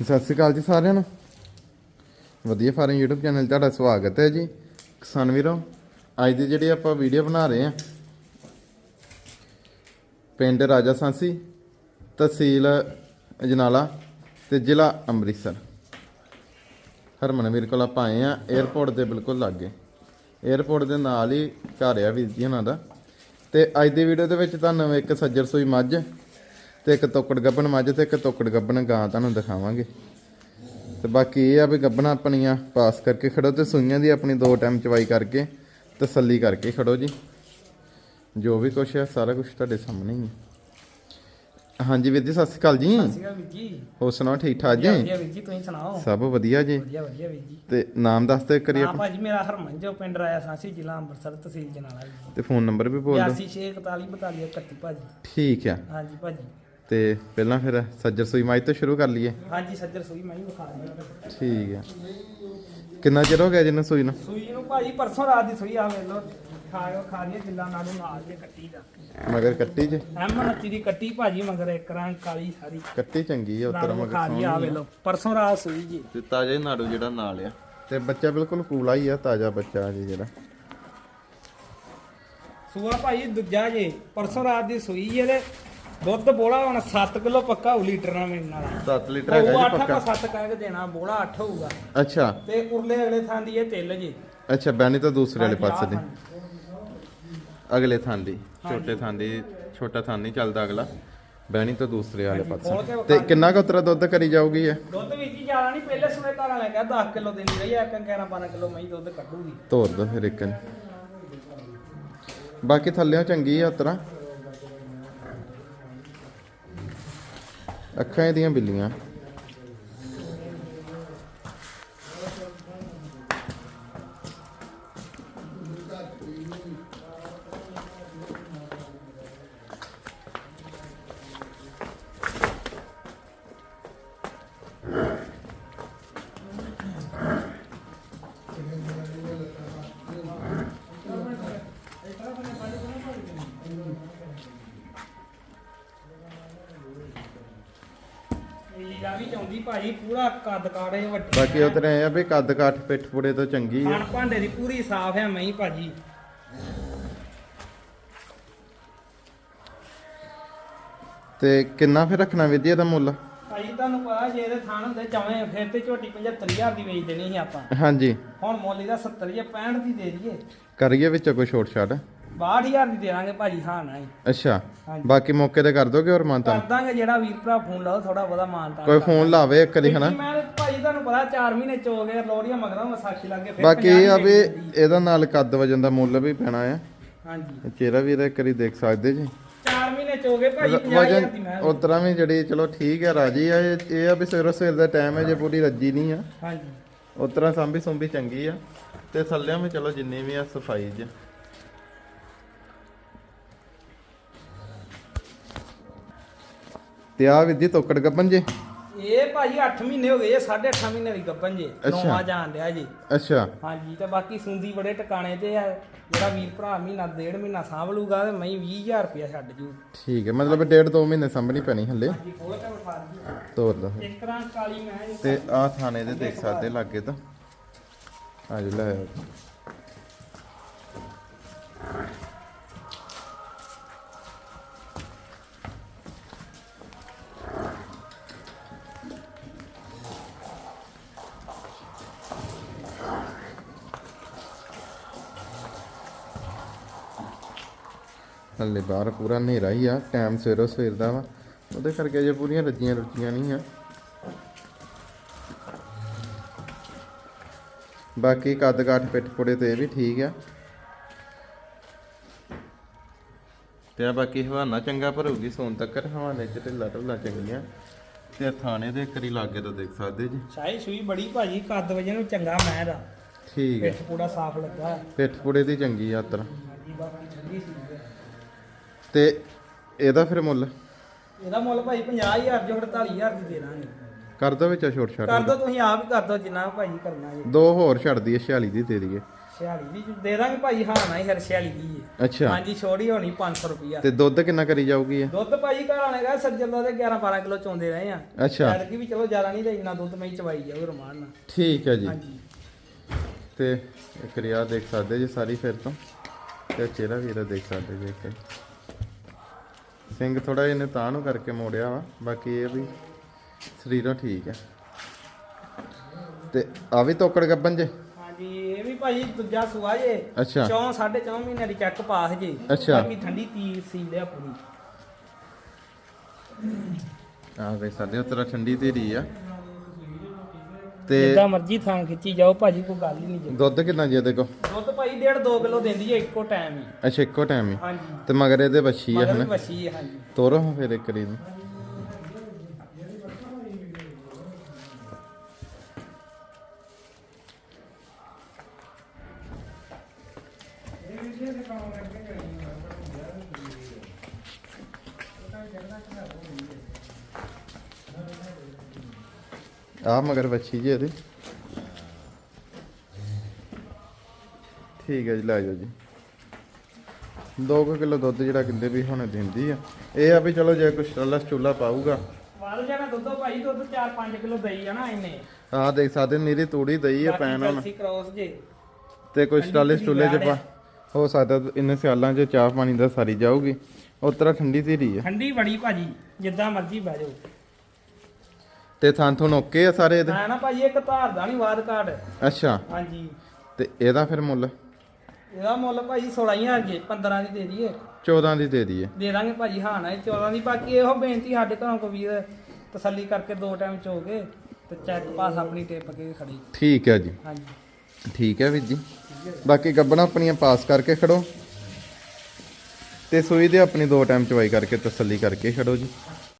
ਸਤਿ ਸ੍ਰੀ ਅਕਾਲ ਜੀ ਸਾਰਿਆਂ ਨੂੰ। ਵਧੀਆ ਫਾਰਮ YouTube ਚੈਨਲ ਤੁਹਾਡਾ ਸਵਾਗਤ ਹੈ ਜੀ। ਕਿਸਾਨ ਵੀਰੋ, ਅੱਜ ਦੀ ਜਿਹੜੀ ਆਪਾਂ ਵੀਡੀਓ ਬਣਾ ਰਹੇ ਆ ਪਿੰਡ ਰਾਜਾ ਸਾਂਸੀ, ਤਹਿਸੀਲ ਅਜਨਾਲਾ ਤੇ ਜ਼ਿਲ੍ਹਾ ਅੰਮ੍ਰਿਤਸਰ। ਹਰਮਨਵੀਰ ਕੋਲ ਆਪਾਂ ਆਏ ਆ 에어ਪੋਰਟ ਦੇ ਬਿਲਕੁਲ ਲਾਗੇ। 에어ਪੋਰਟ ਦੇ ਨਾਲ ਹੀ ਘਰ ਆ ਵੀਰ ਜੀ ਉਹਨਾਂ ਦਾ। ਤੇ ਅੱਜ ਦੀ ਵੀਡੀਓ ਦੇ ਵਿੱਚ ਤੁਹਾਨੂੰ ਇੱਕ ਸੱਜਰ ਸੋਈ ਮੱਝ ਤੇ ਇੱਕ ਤੋਕੜ ਗੱਬਣ ਮੱਝ ਤੇ ਇੱਕ ਤੋਕੜ ਗੱਬਣ ਗਾਂ ਤੁਹਾਨੂੰ ਦਿਖਾਵਾਂਗੇ। ਤੇ ਬਾਕੀ ਇਹ ਆ ਵੀ ਗੱਬਣਾ ਆਪਣੀਆਂ ਪਾਸ ਕਰਕੇ ਖੜੋ ਤੇ ਸੂਈਆਂ ਦੀ ਆਪਣੀ ਦੋ ਟਾਈਮ ਚਵਾਈ ਕਰਕੇ ਤਸੱਲੀ ਕਰਕੇ ਖੜੋ ਜੀ। ਜੋ ਵੀ ਕੁਛ ਹੈ ਸਾਰਾ ਕੁਝ ਤੁਹਾਡੇ ਸਾਹਮਣੇ ਹੀ ਹੈ ਹਾਂਜੀ ਵੀਰ ਜੀ ਸਤਿ ਸ਼੍ਰੀ ਅਕਾਲ ਜੀ। ਵੀਰ ਜੀ। ਹੋਰ ਸੁਣਾਓ ਠੀਕ ਠਾਕ ਜੀ? ਵਧੀਆ ਵੀਰ ਜੀ ਤੁਸੀਂ ਸੁਣਾਓ? ਸਭ ਵਧੀਆ ਜੀ। ਵਧੀਆ ਵਧੀਆ ਵੀਰ ਜੀ। ਤੇ ਨਾਮ ਦੱਸ ਦਿਓ ਕਰੀ ਹਾਂ ਭਾਜੀ ਮੇਰਾ ਹਰਮਨ ਜੋ ਪਿੰਡ ਰਾਇਆ ਸਾਂਸੀ ਜ਼ਿਲ੍ਹਾ ਅੰਮ੍ਰਿਤਸਰ ਤਹਿਸੀਲ ਜਨਾਲਾ ਜੀ। ਤੇ ਫੋਨ ਨੰਬਰ ਵੀ ਬੋਲ ਦਿਓ। 864142 ਭਾਜੀ। ਠੀਕ ਆ। ਹਾਂਜੀ ਭਾਜੀ। ਤੇ ਪਹਿਲਾਂ ਫਿਰ ਸੱਜਰ ਸੂਈ ਮਾਈ ਤੋਂ ਸ਼ੁਰੂ ਕਰ ਲਈਏ? ਹਾਂਜੀ ਸੱਜਰ ਸੂਈ ਮੈਂ ਹੀ ਵਿਖਾ ਦਿੰਦਾ ਠੀਕ ਆ। ਕਿੰਨਾ ਚਿਰ ਹੋ ਗਿਆ ਜਿਹਨੂੰ ਸੂਈ ਨੂੰ? ਸੂਈ ਨੂੰ ਭਾਜੀ ਪਰਸੋਂ ਰਾਤ ਦੀ ਸੂਈ ਆ ਵੇਲੋ ਖਾਇਓ ਖਾ ਲਿਆ ਜਿੱਲਾ ਨਾਲੋਂ ਨਾਲ ਜੇ ਕੱਟੀ ਦਾ। ਮਗਰ ਕੱਟੀ ਜੇ? ਐਮਨ ਦੀ ਕੱਟੀ ਭਾਜੀ ਮਗਰ ਇੱਕ ਰੰਗ ਕਾਲੀ ਸਾਰੀ। ਕੱਟੀ ਚੰਗੀ ਆ ਉਤਰ ਮਗਰ ਖਾ ਲਈ ਆ ਵੇਲੋ ਪਰਸੋਂ ਰਾਤ ਸੂਈ ਜੀ। ਤੇ ਤਾਜ਼ਾ ਹੀ ਨਾੜੂ ਜਿਹੜਾ ਨਾਲ ਆ। ਤੇ ਬੱਚਾ ਬਿਲਕੁਲ ਕੂਲਾ ਹੀ ਆ ਤਾਜ਼ਾ ਬੱਚਾ ਜੀ ਜਿਹੜਾ। ਸੂਆ ਭਾਜੀ ਦੂਜਾ ਜੇ ਪਰਸੋਂ ਰਾਤ ਦੀ ਸੂਈ ਜੇ ਤੇ ਦੁੱਧ ਬੋਲਾ ਹੁਣ 7 ਕਿਲੋ ਪੱਕਾ ਹੋ ਲੀਟਰ ਨਾਲ ਮਿਲਣ ਵਾਲਾ 7 ਲੀਟਰ ਹੈਗਾ ਜੀ 8 ਪੱਕਾ ਆਪਾਂ 7 ਕਹਿ ਕੇ ਦੇਣਾ ਬੋਲਾ 8 ਹੋਊਗਾ। ਅੱਛਾ। ਤੇ ਉਰਲੇ ਅਗਲੇ ਥਾਂ ਦੀ ਇਹ ਤਿੱਲ ਜੀ। ਅੱਛਾ ਬੈਣੀ ਤਾਂ ਦੂਸਰੇ ਵਾਲੇ ਪਾਸੇ ਦੀ। ਅਗਲੇ ਥਾਂ ਦੀ ਛੋਟੇ ਥਾਂ ਦੀ ਛੋਟਾ ਥਾਂ ਨਹੀਂ ਚੱਲਦਾ ਅਗਲਾ। ਬੈਣੀ ਤਾਂ ਦੂਸਰੇ ਵਾਲੇ ਪਾਸੇ। ਤੇ ਕਿੰਨਾ ਕੁ ਉਤਰਾ ਦੁੱਧ ਕਰੀ ਜਾਊਗੀ ਇਹ? ਦੁੱਧ ਵਿੱਚ ਹੀ ਜ਼ਿਆਦਾ ਨਹੀਂ ਪਹਿਲੇ ਸਮੇਂ ਘਰਾਂ ਲੈ ਗਿਆ 10 ਕਿਲੋ ਦੇਣੀ ਰਹੀ ਆ 11 12 ਕਿਲੋ ਮਹੀਂ ਦੁੱਧ ਕੱਢੂਗੀ। ਤੋਰ ਦੋ ਫਿਰ ਇੱਕ। ਬਾਕੀ ਥੱਲਿਓਂ ਚੰਗੀ ਆ ਉਤਰਾ। ਅੱਖਾਂ ਇਹਦੀਆਂ ਬਿੱਲੀਆਂ। ਇਹ ਜਾ ਵੀ ਚਾਉਂਦੀ ਭਾਜੀ ਪੂਰਾ ਕੱਦ ਕਾੜੇ ਵੱਡੇ ਬਾਕੀ ਉਤਰੇ ਇਹ ਆ ਵੀ ਕੱਦ ਕਾਠ ਪਿੱਠ ਪੁੜੇ ਤੋਂ ਚੰਗੀ ਆ। ਖਾਣ ਭਾਂਡੇ ਦੀ ਪੂਰੀ ਸਾਫ਼ ਹੈ ਮਹੀਂ ਭਾਜੀ। ਤੇ ਕਿੰਨਾ ਫਿਰ ਰੱਖਣਾ ਵਿਧੀ ਇਹਦਾ ਮੁੱਲ? ਭਾਜੀ ਤੁਹਾਨੂੰ ਪਤਾ ਜੇ ਇਹਦੇ ਥਾਣ ਹੁੰਦੇ ਚਾਵੇਂ ਫਿਰ ਤੇ ਝੋਟੀ 75000 ਦੀ ਵੇਚ ਦੇਣੀ ਸੀ ਆਪਾਂ। ਹਾਂਜੀ। ਹੁਣ ਮੁੱਲ ਇਹਦਾ 70 ਜਾਂ 65 ਦੀ ਦੇ ਦਈਏ। ਕਰੀਏ ਵਿੱਚ ਕੋਈ ਛੋਟ ਛਾਟ 62000 ਦੀ ਦੇ ਦਾਂਗੇ ਭਾਜੀ ਹਾਂ ਨਾ ਹੀ ਅੱਛਾ ਹਾਂਜੀ। ਬਾਕੀ ਮੌਕੇ ਤੇ ਕਰ ਦੋਗੇ ਹੋਰ ਮਾਨਤਾ ਕਰ ਦਾਂਗੇ ਜਿਹੜਾ ਵੀਰ ਭਰਾ ਫੋਨ ਲਾਓ ਥੋੜਾ ਬਹੁਤਾ ਮਾਨਤਾ ਕੋਈ ਫੋਨ ਲਾਵੇ ਇੱਕ ਵਾਰੀ ਹਨਾ? ਮੈਂ ਭਾਜੀ ਤੁਹਾਨੂੰ ਪਤਾ 4 ਮਹੀਨੇ ਚ ਹੋ ਗਏ ਲੋੜੀਆਂ ਮਗਰਾਂ ਵਿਸਾਖੀ ਲੱਗੇ ਫਿਰ ਬਾਕੀ 50 ਇਹ ਆ ਵੀ। ਇਹਦਾ ਨਾਲ ਕੱਦ ਵਜਨ ਦਾ ਮੁੱਲ ਵੀ ਪੈਣਾ ਆ। ਹਾਂਜੀ। ਚਿਹਰਾ ਵੀ ਇਹਦਾ ਇੱਕ ਵਾਰੀ ਦੇਖ ਸਕਦੇ ਜੀ। 4 ਮਹੀਨੇ ਚ ਹੋ ਗਏ ਭਾਜੀ 50000 ਵਜਨ ਦੀ ਮੈਂ। ਉਤਰਾ ਵੀ ਜਿਹੜੀ ਚਲੋ ਠੀਕ ਹੈ ਰਾਜੀ ਆ। ਇਹ ਇਹ ਆ ਵੀ ਸਵੇਰੋ ਸਵੇਰ ਦਾ ਟਾਈਮ ਹੈ ਜੇ ਪੂਰੀ ਰੱਜੀ ਨਹੀਂ ਆ। ਹਾਂਜੀ। ਉਤਰਾ ਸਾਂਭੀ ਸੁੰਭੀ ਚੰਗੀ ਆ। ਤੇ ਥੱਲਿਆਂ ਵੀ ਚਲੋ ਜਿੰਨੀ ਵੀ ਆ ਸਫ਼ਾਈ ਜੀ ਤੇ ਆ ਵਿਧੀ ਤੋਕੜ ਗੱਬਨ ਜੀ? ਇਹ ਭਾਜੀ 8 ਮਹੀਨੇ ਹੋ ਗਏ ਇਹ 8.5 ਮਹੀਨੇ ਦੀ ਗੱਭਨ ਜੇ ਅੱਛਾ। ਨੌਵਾਂ ਜਾਣ ਡਿਆ ਜੀ। ਅੱਛਾ। ਹਾਂਜੀ ਤੇ ਬਾਕੀ ਸੁੰਦੀ ਬੜੇ ਟਿਕਾਣੇ ਤੇ ਆ ਜਿਹੜਾ ਵੀਰ ਭਰਾ ਮਹੀਨਾ ਡੇਢ ਮਹੀਨਾ ਸਾਂਭ ਲੂਗਾ ਤੇ ਮੈਂ 20000 ਰੁਪਇਆ ਛੱਡ ਜੂ। ਠੀਕ ਹੈ ਮਤਲਬ ਡੇਢ ਦੋ ਮਹੀਨੇ ਸਾਂਭਣੀ ਪੈਣੀ ਹੱਲੇ। ਹਾਂਜੀ ਖੋਲ ਕੇ ਵਿਖਾ ਦਈਏ ਤੋਰ ਰਾਂ ਕਾਲੀ ਮੈਂ ਜੀ ਤੇ ਆ ਥਾਣੇ ਦੇ ਦੇਖ ਸਕਦੇ ਲਾਗੇ ਤਾਂ। ਆ ਜੀ ਹੱਲੇ ਬਾਹਰ ਪੂਰਾ ਹਨੇਰਾ ਹੀ ਆ ਟਾਈਮ ਸਵੇਰੋ ਸਵੇਰ ਦਾ ਵਾ। ਉਹਦੇ ਕਰਕੇ ਜੇ ਪੂਰੀਆਂ ਰੱਜੀਆਂ ਰੁੱਜੀਆਂ ਨਹੀਂ ਆ। ਬਾਕੀ ਕੱਦ ਕਾਠ ਪਿੱਠ ਪੁੜੇ ਤੇ ਵੀ ਠੀਕ ਆ। ਤੇ ਆ ਬਾਕੀ ਹਵਾਨਾ ਚੰਗਾ ਭਰੂਗੀ ਸੋਨ ਤੱਕ ਹਵਾਨੇ ਚ ਢਿੱਲਾ ਢੁੱਲਾ ਚੰਗੀਆਂ। ਤੇ ਥਾਣੇ ਦੇ ਕਰੀ ਲਾਗੇ ਤੋਂ ਦੇਖ ਸਕਦੇ ਜੀ। ਸ਼ਾਹੀ ਸੂਈ ਬੜੀ ਭਾਜੀ ਕੱਦ ਵਜੇ ਨੂੰ ਚੰਗਾ ਮੈਂ ਦਾ ਠੀਕ ਹੈ ਪਿੱਠ ਪੂੜਾ ਸਾਫ਼ ਲੱਗਾ। ਪਿੱਠ ਪੁੜੇ ਦੀ ਚੰਗੀ ਯਾਤਰਾ। ਹਾਂਜੀ ਬਾਕੀ ਠੰਡੀ ਸੀ ਤੇ ਇਹਦਾ ਫਿਰ ਮੁੱਲ? ਇਹਦਾ ਮੁੱਲ ਭਾਈ 50000 ਜੋ 48000 ਦੀ ਦੇ ਦਾਂਗੇ। ਕਰ ਦੋ ਵਿੱਚ ਛੋਟ ਛਾਟ ਕਰ ਦੋ। ਤੁਸੀਂ ਆਪ ਹੀ ਕਰ ਦੋ ਜਿੰਨਾ ਭਾਜੀ ਕਰਨਾ ਜੀ। ਦੋ ਹੋਰ ਛੱਡ ਦਈਏ 46 ਦੀ ਦੇ ਦਈਏ। 46 ਦੀ ਦੇ ਦਾਂਗੇ ਭਾਈ ਹਾਂ ਨਾ ਹੀ ਫਿਰ 46 ਦੀ ਹੈ ਅੱਛਾ। ਹਾਂਜੀ ਛੋੜੀ ਹੋਣੀ 500 ਰੁਪਿਆ ਤੇ ਦੁੱਧ ਕਿੰਨਾ ਕਰੀ ਜਾਊਗੀ ਇਹ? ਦੁੱਧ ਭਾਈ ਘਰ ਵਾਲੇ ਗਾ ਸੱਜਲ ਦਾ ਤੇ 11 12 ਕਿਲੋ ਚੋਂਦੇ ਰਹੇ ਆ। ਅੱਛਾ। ਐਤਕੀ ਵੀ ਚਲੋ ਜ਼ਿਆਦਾ ਨਹੀਂ ਤੇ ਇੰਨਾ ਦੁੱਧ ਮੈਂ ਚਵਾਈ ਜਾਊ ਰਮਾਨ ਨਾਲ। ਠੀਕ ਹੈ ਜੀ। ਹਾਂਜੀ। ਤੇ ਇੱਕ ਰਿਆ ਦੇਖ ਸਕਦੇ ਜੀ ਸਾਰੀ ਫਿਰ ਤੋਂ। ਤੇ ਚਿਹਰਾ ਵੀ ਇਹਦਾ ਦੇਖ ਸਕਦੇ ਜੀ ਇੱਕ। ਸਿੰਘ ਥੋੜਾ ਇਹਨੇ ਤਾਂ ਨੂੰ ਕਰਕੇ ਮੋੜਿਆ ਵਾ ਬਾਕੀ ਇਹ ਵੀ ਸਰੀਰੋਂ ਠੀਕ ਹੈ ਤੇ ਆ ਵੀ ਤੋਕੜ ਗੱਬਨ ਜੇ? ਹਾਂਜੀ ਇਹ ਵੀ ਭਾਈ ਦੂਜਾ ਸੁਆ ਜੇ। ਅੱਛਾ। ਮਹੀਨੇ ਦੀ ਚੈੱਕ ਪਾਸ ਜੇ। ਅੱਛਾ। ਬਾਕੀ ਠੰਡੀ ਤੀ ਸੀ ਲਿਆ ਪੂਰੀ। ਆ ਵੇ ਸਾਡੇ ਉਤਰਾ ਠੰਡੀ ਧੀਰੀ ਆ। ਤੇ ਜਿੱਦਾਂ ਮਰਜ਼ੀ ਥਾਂ ਖਿੱਚੀ ਜਾਓ ਭਾਜੀ ਕੋਈ ਗੱਲ ਹੀ ਨਹੀਂ ਜੇ। ਦੁੱਧ ਕਿੰਨਾ ਜੀ ਇਹਦੇ ਕੋ ਦੁੱਧ ਭਾਈ ਡੇਢ 2 ਕਿਲੋ ਦਿੰਦੀ ਹੈ ਇੱਕੋ ਟਾਈਮ ਹੀ ਅੱਛਾ ਇੱਕੋ ਟਾਈਮ ਹੀ ਹਾਂਜੀ। ਤੇ ਮਗਰ ਇਹਦੇ ਵੱਛੀ ਆ ਮਗਰ ਵੀ ਹਨਾ? ਵਸੀ ਹੈ ਹਾਂਜੀ। ਤੋਰੋ ਹਾਂ ਫਿਰ ਇੱਕ ਰੀ ਆ ਮਗਰ ਵੱਛੀ ਜੀ ਇਹਦੇ। ਠੀਕ ਹੈ ਜੀ ਲੈ ਜਾਓ ਜੀ। 2 ਕਿਲੋ ਦੁੱਧ ਜਿਹੜਾ ਕਿੰਦੇ ਵੀ ਹੁਣ ਦਿੰਦੀ ਆ। ਇਹ ਆ ਵੀ ਚਲੋ ਜੇ ਕੁਛ ਸਟੈਲਸ ਚੁੱਲਾ ਪਾਊਗਾ। ਵਾਲ ਜਾਣਾ ਦੁੱਧ ਭਾਈ ਦੁੱਧ 4-5 ਕਿਲੋ ਦਈ ਜਾਣਾ ਇਹਨੇ ਆਹ ਦੇਖ ਸਕਦੇ ਨੀਰੀ ਤੂੜੀ ਦਈ ਆ ਪੈਣ ਹੁਣ। ਜਰਸੀ ਕ੍ਰੋਸ ਜੇ। ਤੇ ਕੋਈ ਠੰਡੀ ਸਟੈਲਸ ਧੀਰੀ ਚੁੱਲੇ 'ਚ ਵਾੜ ਪਾ ਹੋ ਸਕਦਾ ਇੰਨੇ ਸਿਆਲਾਂ 'ਚ ਚਾਹ ਪਾਣੀ ਦਾ ਸਾਰੀ ਜਾਊਗੀ। ਉਸ ਤਰ੍ਹਾਂ ਠੰਡੀ ਧੀਰੀ ਆ। ਠੰਡੀ ਬੜੀ ਭਾਜੀ ਜਿੱਦਾਂ ਮਰਜ਼ੀ ਬਹਿ ਜਾਓ। ਤੇ ਥਾਂ ਥੁਣ ਓਕੇ ਆ ਸਾਰੇ ਇਹਦੇ? ਨਾ ਨਾ ਭਾਜੀ ਇੱਕ ਧਾਰ ਦਾ ਨਹੀਂ ਵਾਦ ਕਾਰਡ। ਅੱਛਾ। ਹਾਂਜੀ। ਤੇ ਇਹਦਾ ਫਿਰ ਮੁੱਲ? ਇਹਦਾ ਮੁੱਲ ਭਾਜੀ 16000 ਜੇ 15 ਦੀ ਦੇ ਦਈਏ। 14 ਦੀ ਦੇ ਦਈਏ। ਦੇ ਦਾਂਗੇ ਭਾਜੀ ਹਾਂ ਨਾ ਇਹ 14 ਦੀ। ਬਾਕੀ ਇਹੋ ਬੇਨਤੀ ਸਾਡੇ ਘਰੋਂ ਕੋ ਵੀਰ ਤਸੱਲੀ ਕਰਕੇ ਦੋ ਟਾਈਮ ਚੋਗੇ ਤੇ ਚੈੱਕ ਪਾਸ ਆਪਣੀ ਟਿਪ ਕੇ ਖੜੀ। ਠੀਕ ਹੈ ਜੀ। ਹਾਂਜੀ। ਠੀਕ ਹੈ ਵੀਰ ਜੀ। ਬਾਕੀ ਗੱਬਣਾ ਆਪਣੀਆਂ ਪਾਸ ਕਰਕੇ ਖੜੋ। ਤੇ ਸੂਈ ਦੇ ਆਪਣੀ ਦੋ ਟਾਈਮ ਚਵਾਈ ਕਰਕੇ ਤਸੱਲੀ ਕਰਕੇ ਖੜੋ ਜੀ।